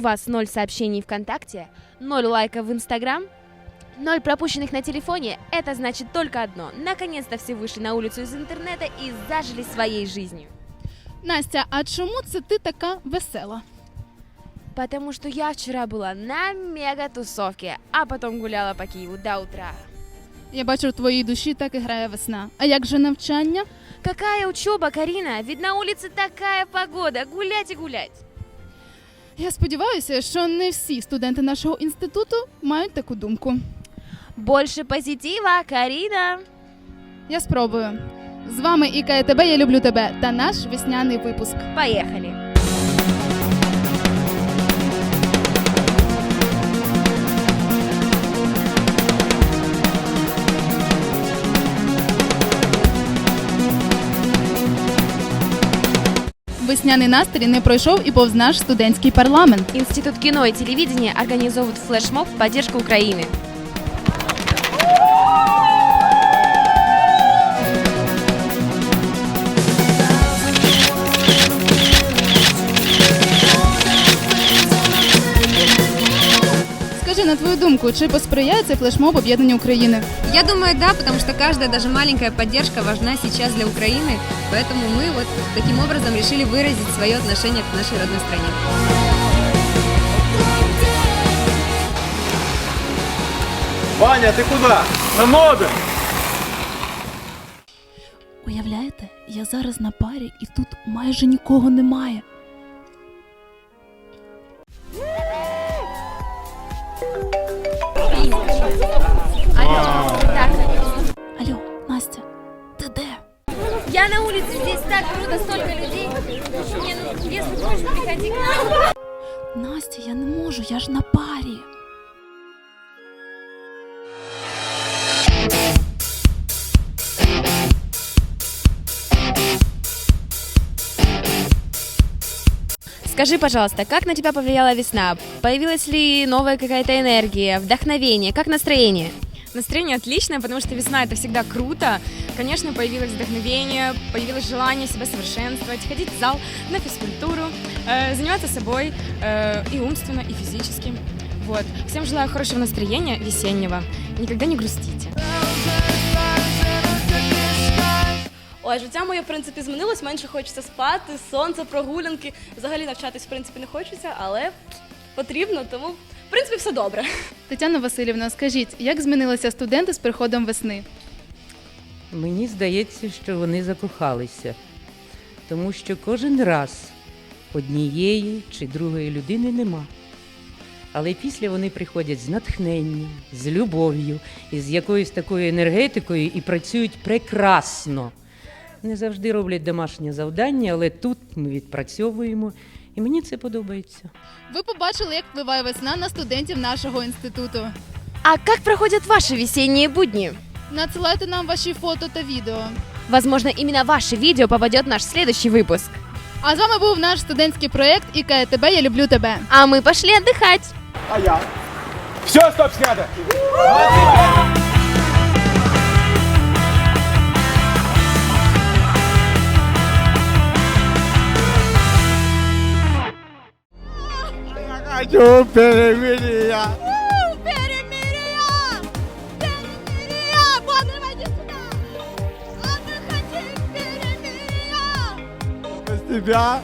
вас ноль сообщений ВКонтакте, ноль лайков в Инстаграм, ноль пропущенных на телефоне, это значит только одно. Наконец-то все вышли на улицу из интернета и зажили своей жизнью. Настя, а чому це ти така весела? Потому что я вчера была на мега-тусовке, а потом гуляла по Киеву до утра. Я бачу, в твоїй душі так і грає весна. А як же навчання? Какая учеба, Карина? Ведь на улице такая погода, гулять и гулять. Я сподіваюся, що не всі студенти нашого інституту мають таку думку. Больше позитива, Каріна. Я спробую. З вами і КТБ Я люблю тебе та наш весняний випуск. Поехали. Весняний настрій не пройшов і повз наш студентський парламент. Институт кино и телевидения организовывает флешмоб в поддержку Украины. думку, чи посприяє цей флешмоб об'єднанню України? Я думаю, да, потому что каждая, даже маленькая поддержка важна сейчас для Украины, поэтому мы вот таким образом решили выразить свое отношение к нашей родной стране. Ваня, ти куди? На ноги! Уявляєте, я зараз на парі і тут майже нікого немає. Я на улице, здесь так круто, столько людей. Не, ну, если хочешь, приходи к нам. Настя, я не можу, я ж на парі. Скажи, пожалуйста, как на тебя повлияла весна? Появилась ли новая какая-то энергия, вдохновение? Как настроение? Настроение отличное, потому что весна это всегда круто. Конечно, появилось вдохновение, появилось желание себя совершенствовать, ходить в зал на физкультуру, э, заниматься собой э, и умственно, и физически. Вот. Всем желаю хорошего настроения весеннего. Никогда не грустите. Ой, життя моє в принципі змінилось. Менше хочеться спати, сонце, прогулянки. Взагалі навчатись в принципі не хочеться, але потрібно, тому в принципі все добре. Тетяна Васильівна, скажіть, як змінилися студенти з приходом весни? Мені здається, що вони закохалися, тому що кожен раз однієї чи другої людини нема. Але після вони приходять з натхненням, з любов'ю і з якоюсь такою енергетикою і працюють прекрасно. Не завжди роблять домашнє завдання, але тут ми відпрацьовуємо, і мені це подобається. Ви побачили, як впливає весна на студентів нашого інституту. А как проходят ваши весенние будни? Надсилайте нам ваші фото та відео. Возможно, именно ваше видео попадет в наш следующий выпуск. А з вами був наш студентський проєкт і КТБ Я люблю тебе. А мы пошли отдыхать. А я? Все, стоп, снято! Kaço peremiriya. Peremiriya. Peremiriya. Bandırmacısına. Adı kaçık peremiriya. Mustafa.